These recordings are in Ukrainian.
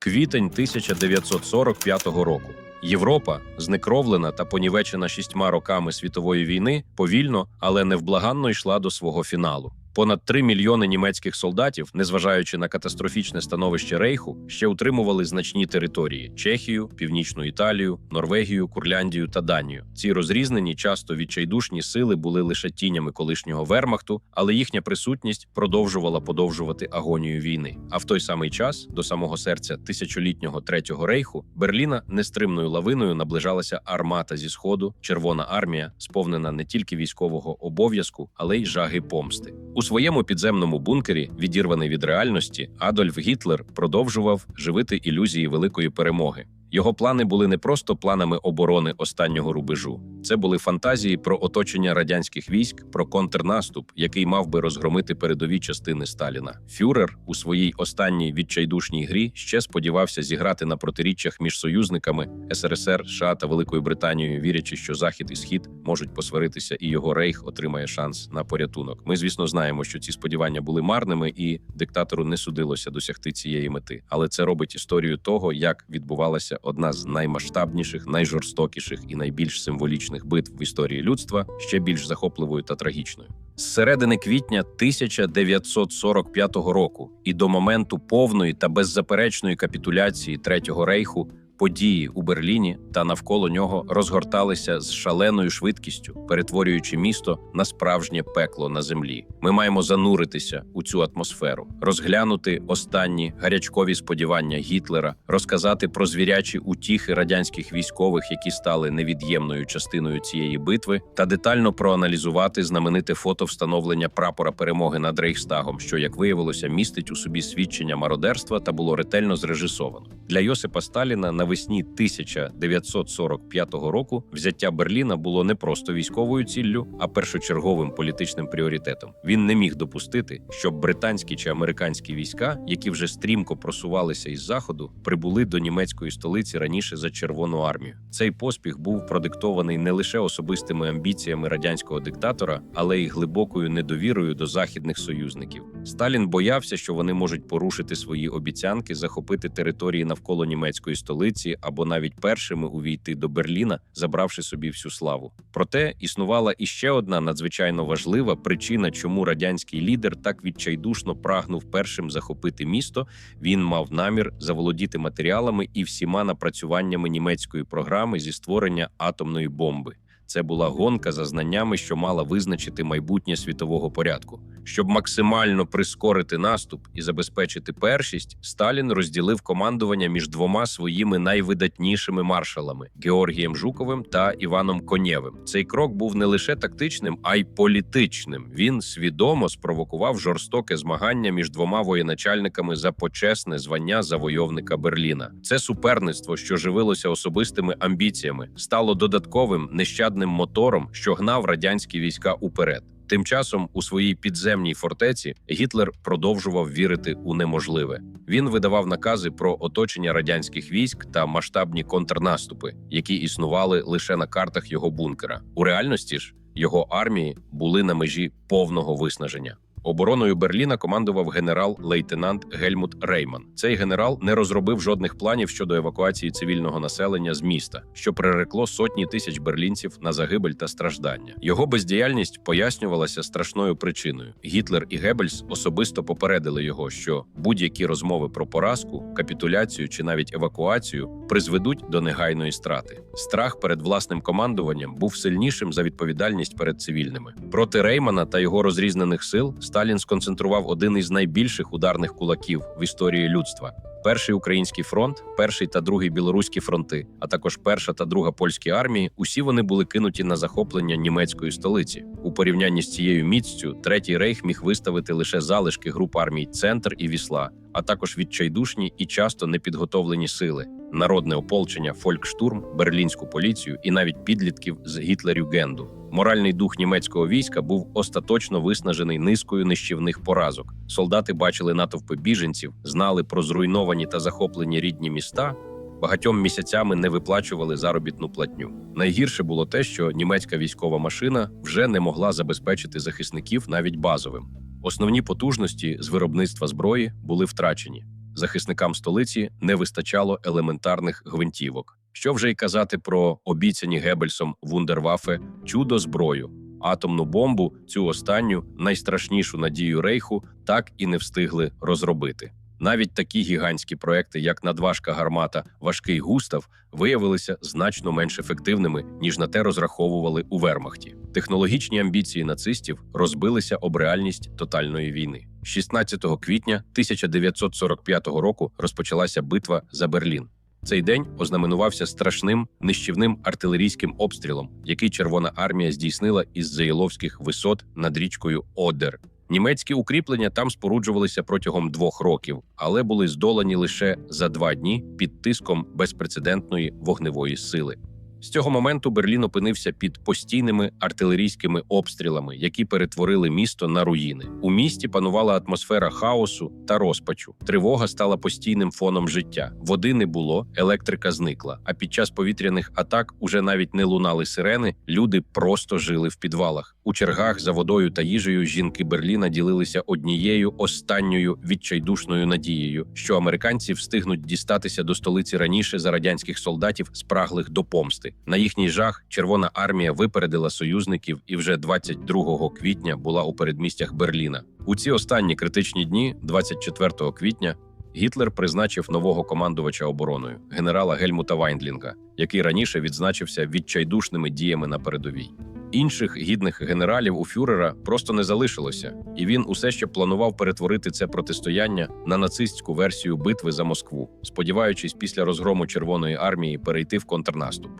Квітень 1945 року. Європа, знекровлена та понівечена шістьма роками світової війни, повільно, але невблаганно йшла до свого фіналу. Понад 3 мільйони німецьких солдатів, незважаючи на катастрофічне становище Рейху, ще утримували значні території: Чехію, Північну Італію, Норвегію, Курляндію та Данію. Ці розрізнені, часто відчайдушні сили були лише тінями колишнього вермахту, але їхня присутність продовжувала подовжувати агонію війни. А в той самий час, до самого серця тисячолітнього третього рейху, Берліна нестримною лавиною наближалася армата зі сходу, Червона армія, сповнена не тільки військового обов'язку, але й жаги помсти. У своєму підземному бункері, відірваний від реальності, Адольф Гітлер продовжував живити ілюзії великої перемоги. Його плани були не просто планами оборони останнього рубежу. Це були фантазії про оточення радянських військ, про контрнаступ, який мав би розгромити передові частини Сталіна. Фюрер у своїй останній відчайдушній грі ще сподівався зіграти на протиріччях між союзниками СРСР, США та Великою Британією, вірячи, що Захід і Схід можуть посваритися, і його рейх отримає шанс на порятунок. Ми, звісно, знаємо, що ці сподівання були марними, і диктатору не судилося досягти цієї мети. Але це робить історію того, як відбувалася одна з наймасштабніших, найжорстокіших і найбільш символічних битв в історії людства, ще більш захопливою та трагічною. З середини квітня 1945 року і до моменту повної та беззаперечної капітуляції Третього рейху події у Берліні та навколо нього розгорталися з шаленою швидкістю, перетворюючи місто на справжнє пекло на землі. Ми маємо зануритися у цю атмосферу, розглянути останні гарячкові сподівання Гітлера, розказати про звірячі утіхи радянських військових, які стали невід'ємною частиною цієї битви, та детально проаналізувати знамените фото встановлення прапора перемоги над Рейхстагом, що, як виявилося, містить у собі свідчення мародерства та було ретельно зрежисовано. Для Йосипа Сталіна навесні 1945 року взяття Берліна було не просто військовою ціллю, а першочерговим політичним пріоритетом. Він не міг допустити, щоб британські чи американські війська, які вже стрімко просувалися із заходу, прибули до німецької столиці раніше за Червону армію. Цей поспіх був продиктований не лише особистими амбіціями радянського диктатора, але й глибокою недовірою до західних союзників. Сталін боявся, що вони можуть порушити свої обіцянки, захопити території навколо німецької столиці або навіть першими увійти до Берліна, забравши собі всю славу. Проте існувала іще одна надзвичайно важлива причина, чому радянський лідер так відчайдушно прагнув першим захопити місто. Він мав намір заволодіти матеріалами і всіма напрацюваннями німецької програми зі створення атомної бомби. Це була гонка за знаннями, що мала визначити майбутнє світового порядку. Щоб максимально прискорити наступ і забезпечити першість, Сталін розділив командування між двома своїми найвидатнішими маршалами Георгієм Жуковим та Іваном Конєвим. Цей крок був не лише тактичним, а й політичним. Він свідомо спровокував жорстоке змагання між двома воєначальниками за почесне звання завойовника Берліна. Це суперництво, що живилося особистими амбіціями, стало додатковим нещадним мотором, що гнав радянські війська уперед. Тим часом у своїй підземній фортеці Гітлер продовжував вірити у неможливе. Він видавав накази про оточення радянських військ та масштабні контрнаступи, які існували лише на картах його бункера. У реальності ж його армії були на межі повного виснаження. Обороною Берліна командував генерал-лейтенант Гельмут Рейман. Цей генерал не розробив жодних планів щодо евакуації цивільного населення з міста, що прирекло сотні тисяч берлінців на загибель та страждання. Його бездіяльність пояснювалася страшною причиною. Гітлер і Геббельс особисто попередили його, що будь-які розмови про поразку, капітуляцію чи навіть евакуацію призведуть до негайної страти. Страх перед власним командуванням був сильнішим за відповідальність перед цивільними. Проти Реймана та його розрізнених сил Сталін сконцентрував один із найбільших ударних кулаків в історії людства. Перший український фронт, перший та другий білоруські фронти, а також перша та друга польські армії. Усі вони були кинуті на захоплення німецької столиці. У порівнянні з цією міццю третій рейх міг виставити лише залишки груп армій Центр і Вісла, а також відчайдушні і часто непідготовлені сили, народне ополчення, фолькштурм, берлінську поліцію і навіть підлітків з Гітлерюгенду. Моральний дух німецького війська був остаточно виснажений низкою нищівних поразок. Солдати бачили натовпи біженців, знали про зруйновані та захоплені рідні міста. Багатьом місяцями не виплачували заробітну платню. Найгірше було те, що німецька військова машина вже не могла забезпечити захисників навіть базовим. Основні потужності з виробництва зброї були втрачені. Захисникам столиці не вистачало елементарних гвинтівок. Що вже й казати про обіцяні Геббельсом вундервафе чудо зброю. Атомну бомбу, цю останню найстрашнішу надію рейху, так і не встигли розробити. Навіть такі гігантські проекти, як надважка гармата Важкий Густав, виявилися значно менш ефективними, ніж на те розраховували у Вермахті. Технологічні амбіції нацистів розбилися об реальність тотальної війни. 16 квітня 1945 року розпочалася битва за Берлін. Цей день ознаменувався страшним нищівним артилерійським обстрілом, який Червона армія здійснила із Заїловських висот над річкою Одер. Німецькі укріплення там споруджувалися протягом двох років, але були здолані лише за два дні під тиском безпрецедентної вогневої сили. З цього моменту Берлін опинився під постійними артилерійськими обстрілами, які перетворили місто на руїни. У місті панувала атмосфера хаосу та розпачу. Тривога стала постійним фоном життя. Води не було, електрика зникла. А під час повітряних атак уже навіть не лунали сирени. Люди просто жили в підвалах. У чергах за водою та їжею жінки Берліна ділилися однією останньою відчайдушною надією, що американці встигнуть дістатися до столиці раніше за радянських солдатів, спраглих до помсти. На їхній жах Червона армія випередила союзників і вже 22 квітня була у передмістях Берліна. У ці останні критичні дні, 24 квітня, Гітлер призначив нового командувача обороною генерала Гельмута Вайндлінга, який раніше відзначився відчайдушними діями на передовій. Інших гідних генералів у фюрера просто не залишилося, і він усе ще планував перетворити це протистояння на нацистську версію битви за Москву, сподіваючись після розгрому Червоної армії перейти в контрнаступ.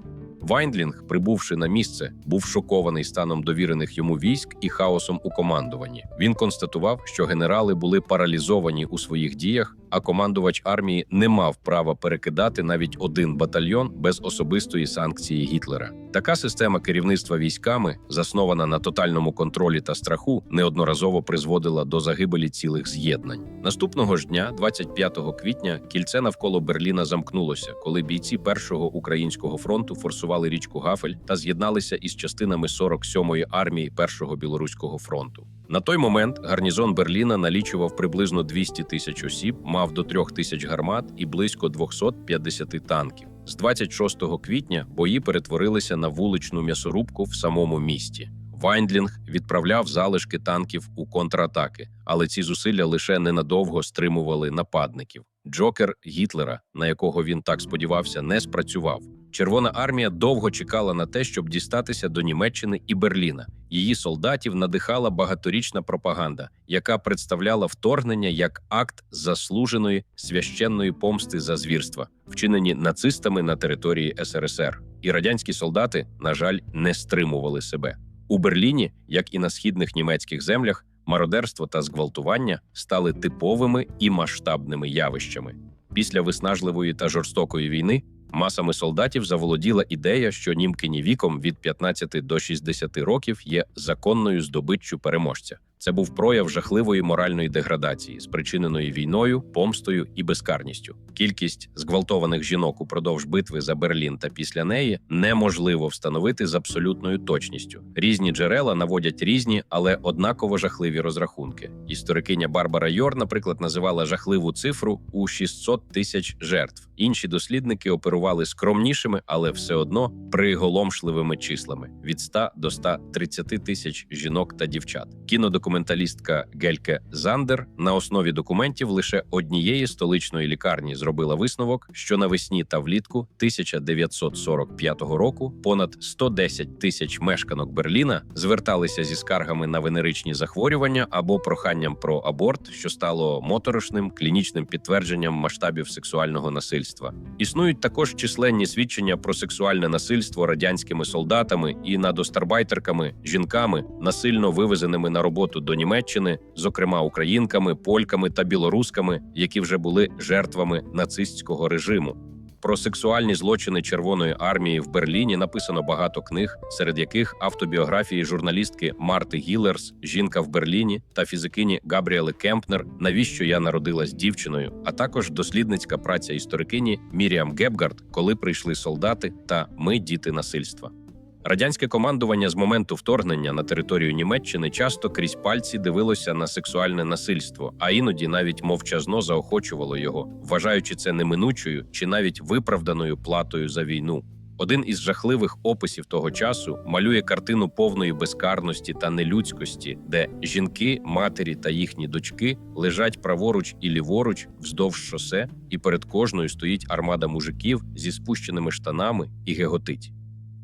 Вайндлінг, прибувши на місце, був шокований станом довірених йому військ і хаосом у командуванні. Він констатував, що генерали були паралізовані у своїх діях, а командувач армії не мав права перекидати навіть один батальйон без особистої санкції Гітлера. Така система керівництва військами, заснована на тотальному контролі та страху, неодноразово призводила до загибелі цілих з'єднань. Наступного ж дня, 25 квітня, кільце навколо Берліна замкнулося, коли бійці першого українського фронту форсували річку Гафель та з'єдналися із частинами 47-ї армії Першого білоруського фронту. На той момент гарнізон Берліна налічував приблизно 200 тисяч осіб, мав до 3 тисяч гармат і близько 250 танків. З 26 квітня бої перетворилися на вуличну м'ясорубку в самому місті. Вайндлінг відправляв залишки танків у контратаки, але ці зусилля лише ненадовго стримували нападників. Джокер Гітлера, на якого він так сподівався, не спрацював. Червона армія довго чекала на те, щоб дістатися до Німеччини і Берліна. Її солдатів надихала багаторічна пропаганда, яка представляла вторгнення як акт заслуженої священної помсти за звірства, вчинені нацистами на території СРСР. І радянські солдати, на жаль, не стримували себе. У Берліні, як і на східних німецьких землях, мародерство та зґвалтування стали типовими і масштабними явищами. Після виснажливої та жорстокої війни масами солдатів заволоділа ідея, що німкині віком від 15 до 60 років є законною здобиччю переможця. Це був прояв жахливої моральної деградації, спричиненої війною, помстою і безкарністю. Кількість зґвалтованих жінок упродовж битви за Берлін та після неї неможливо встановити з абсолютною точністю. Різні джерела наводять різні, але однаково жахливі розрахунки. Історикиня Барбара Йор, наприклад, називала жахливу цифру у 600 тисяч жертв. Інші дослідники оперували скромнішими, але все одно приголомшливими числами від 100 до 130 тисяч жінок та дівчат. Кінодокументалістка Гельке Зандер на основі документів лише однієї столичної лікарні зробила висновок, що навесні та влітку 1945 року понад 110 тисяч мешканок Берліна зверталися зі скаргами на венеричні захворювання або проханням про аборт, що стало моторошним клінічним підтвердженням масштабів сексуального насильства. Існують також численні свідчення про сексуальне насильство радянськими солдатами і над остарбайтерками, жінками, насильно вивезеними на роботу до Німеччини, зокрема українками, польками та білорусками, які вже були жертвами нацистського режиму. Про сексуальні злочини Червоної армії в Берліні написано багато книг, серед яких автобіографії журналістки Марти Гілерс, жінка в Берліні та фізикині Габріели Кемпнер, навіщо я народилась дівчиною, а також дослідницька праця історикині Міріам Гебгард, коли прийшли солдати та ми діти насильства. Радянське командування з моменту вторгнення на територію Німеччини часто крізь пальці дивилося на сексуальне насильство, а іноді навіть мовчазно заохочувало його, вважаючи це неминучою чи навіть виправданою платою за війну. Один із жахливих описів того часу малює картину повної безкарності та нелюдськості, де жінки, матері та їхні дочки лежать праворуч і ліворуч вздовж шосе, і перед кожною стоїть армада мужиків зі спущеними штанами і геготить.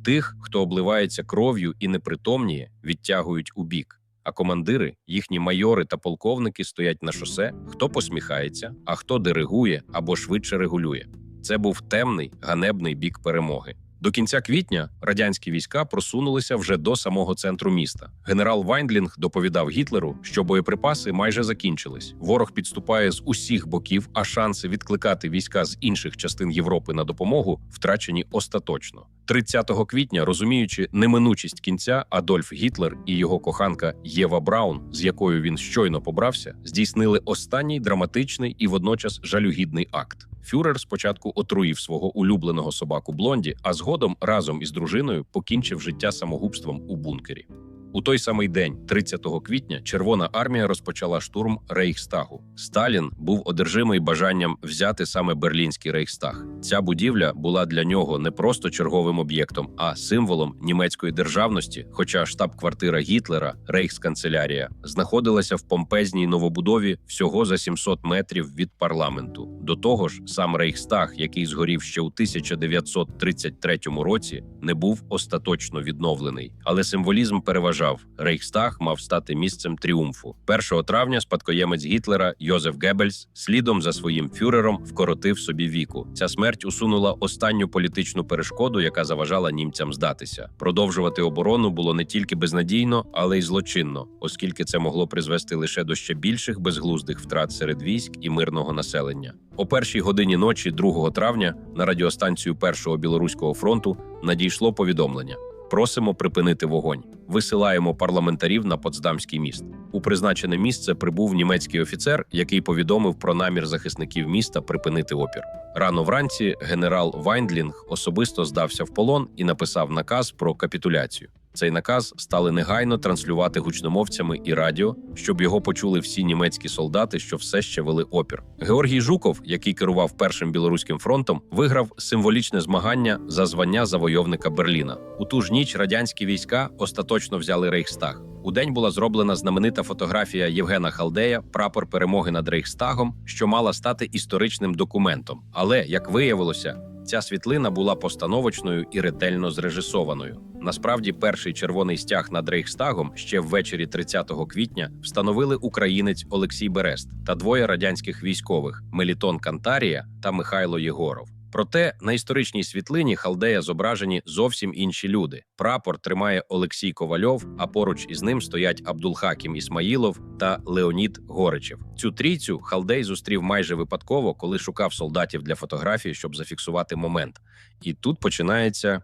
Тих, хто обливається кров'ю і непритомніє, відтягують у бік. А командири, їхні майори та полковники стоять на шосе, хто посміхається, а хто диригує або швидше регулює. Це був темний, ганебний бік перемоги. До кінця квітня радянські війська просунулися вже до самого центру міста. Генерал Вайндлінг доповідав Гітлеру, що боєприпаси майже закінчились. Ворог підступає з усіх боків, а шанси відкликати війська з інших частин Європи на допомогу втрачені остаточно. 30 квітня, розуміючи неминучість кінця, Адольф Гітлер і його коханка Єва Браун, з якою він щойно побрався, здійснили останній драматичний і водночас жалюгідний акт. Фюрер спочатку отруїв свого улюбленого собаку Блонді, а згодом разом із дружиною покінчив життя самогубством у бункері. У той самий день, 30 квітня, Червона армія розпочала штурм Рейхстагу. Сталін був одержимий бажанням взяти саме Берлінський Рейхстаг. Ця будівля була для нього не просто черговим об'єктом, а символом німецької державності. Хоча штаб-квартира Гітлера, Рейхсканцелярія, знаходилася в помпезній новобудові всього за 700 метрів від парламенту. До того ж, сам Рейхстаг, який згорів ще у 1933 році, не був остаточно відновлений, але символізм переважав. Рейхстаг мав стати місцем тріумфу. 1 травня спадкоємець Гітлера Йозеф Геббельс слідом за своїм фюрером вкоротив собі віку. Ця смерть усунула останню політичну перешкоду, яка заважала німцям здатися. Продовжувати оборону було не тільки безнадійно, але й злочинно, оскільки це могло призвести лише до ще більших безглуздих втрат серед військ і мирного населення. О першій годині ночі, 2 травня, на радіостанцію Першого білоруського фронту надійшло повідомлення. Просимо припинити вогонь. Висилаємо парламентарів на Потсдамський міст. У призначене місце прибув німецький офіцер, який повідомив про намір захисників міста припинити опір. Рано вранці генерал Вайндлінг особисто здався в полон і написав наказ про капітуляцію. Цей наказ стали негайно транслювати гучномовцями і радіо, щоб його почули всі німецькі солдати, що все ще вели опір. Георгій Жуков, який керував першим білоруським фронтом, виграв символічне змагання за звання завойовника Берліна. У ту ж ніч радянські війська остаточно взяли Рейхстаг. У день була зроблена знаменита фотографія Євгена Халдея, прапор перемоги над Рейхстагом, що мала стати історичним документом. Але як виявилося, ця світлина була постановочною і ретельно зрежисованою. Насправді, перший червоний стяг над Рейхстагом ще ввечері 30 квітня встановили українець Олексій Берест та двоє радянських військових Мелітон Кантарія та Михайло Єгоров. Проте на історичній світлині Халдея зображені зовсім інші люди. Прапор тримає Олексій Ковальов, а поруч із ним стоять Абдулхакім Ісмаїлов та Леонід Горичев. Цю трійцю Халдей зустрів майже випадково, коли шукав солдатів для фотографії, щоб зафіксувати момент. І тут починається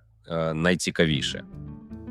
найцікавіше.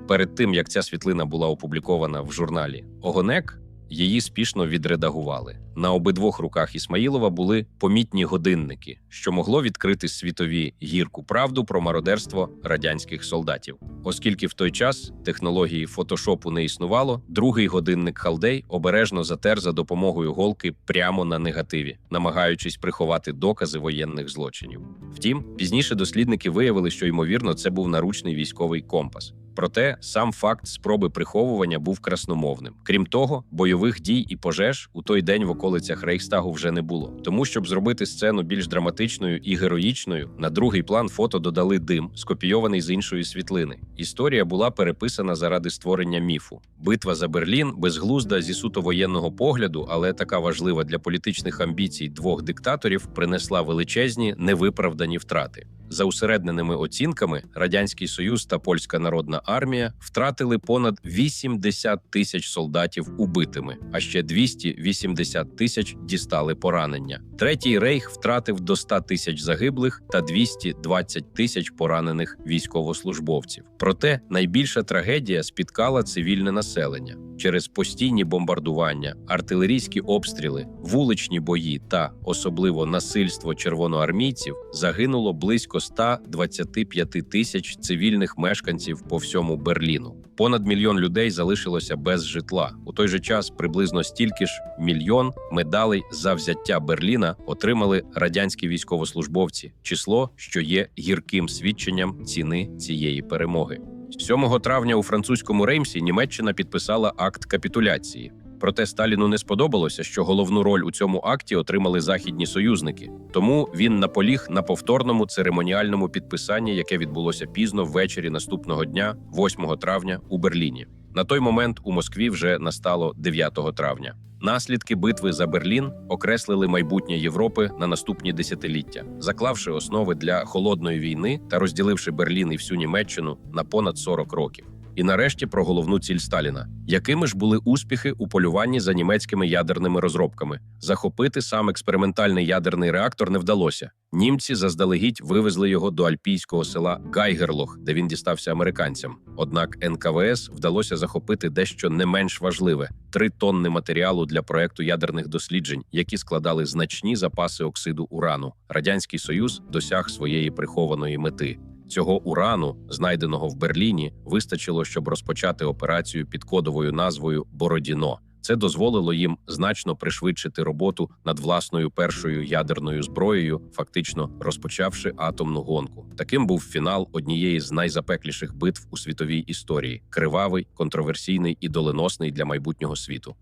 Перед тим як ця світлина була опублікована в журналі Огонек, її спішно відредагували. На обидвох руках Ісмаїлова були помітні годинники, що могло відкрити світові гірку правду про мародерство радянських солдатів. Оскільки в той час технології фотошопу не існувало, другий годинник Халдей обережно затер за допомогою голки прямо на негативі, намагаючись приховати докази воєнних злочинів. Втім, пізніше дослідники виявили, що ймовірно це був наручний військовий компас. Проте сам факт спроби приховування був красномовним. Крім того, бойових дій і пожеж у той день в околицях Рейхстагу вже не було. Тому, щоб зробити сцену більш драматичною і героїчною, на другий план фото додали дим, скопійований з іншої світлини. Історія була переписана заради створення міфу. Битва за Берлін безглузда зі суто воєнного погляду, але така важлива для політичних амбіцій двох диктаторів, принесла величезні невиправдані втрати. За усередненими оцінками, радянський союз та польська народна армія втратили понад 80 тисяч солдатів убитими, а ще 280 тисяч дістали поранення. Третій рейх втратив до 100 тисяч загиблих та 220 тисяч поранених військовослужбовців. Проте найбільша трагедія спіткала цивільне населення. Через постійні бомбардування, артилерійські обстріли, вуличні бої та особливо насильство червоноармійців загинуло близько 125 тисяч цивільних мешканців по всьому Берліну. Понад мільйон людей залишилося без житла. У той же час приблизно стільки ж мільйон медалей за взяття Берліна отримали радянські військовослужбовці, число, що є гірким свідченням ціни цієї перемоги. 7 травня у французькому Реймсі Німеччина підписала акт капітуляції. Проте Сталіну не сподобалося, що головну роль у цьому акті отримали західні союзники. Тому він наполіг на повторному церемоніальному підписанні, яке відбулося пізно ввечері наступного дня, 8 травня, у Берліні. На той момент у Москві вже настало 9 травня. Наслідки битви за Берлін окреслили майбутнє Європи на наступні десятиліття, заклавши основи для холодної війни та розділивши Берлін і всю Німеччину на понад 40 років. І нарешті про головну ціль Сталіна: якими ж були успіхи у полюванні за німецькими ядерними розробками? Захопити сам експериментальний ядерний реактор не вдалося. Німці заздалегідь вивезли його до альпійського села Гайгерлох, де він дістався американцям. Однак НКВС вдалося захопити дещо не менш важливе три тонни матеріалу для проекту ядерних досліджень, які складали значні запаси оксиду урану. Радянський Союз досяг своєї прихованої мети. Цього урану, знайденого в Берліні, вистачило, щоб розпочати операцію під кодовою назвою Бородіно. Це дозволило їм значно пришвидшити роботу над власною першою ядерною зброєю, фактично розпочавши атомну гонку. Таким був фінал однієї з найзапекліших битв у світовій історії: кривавий, контроверсійний і доленосний для майбутнього світу.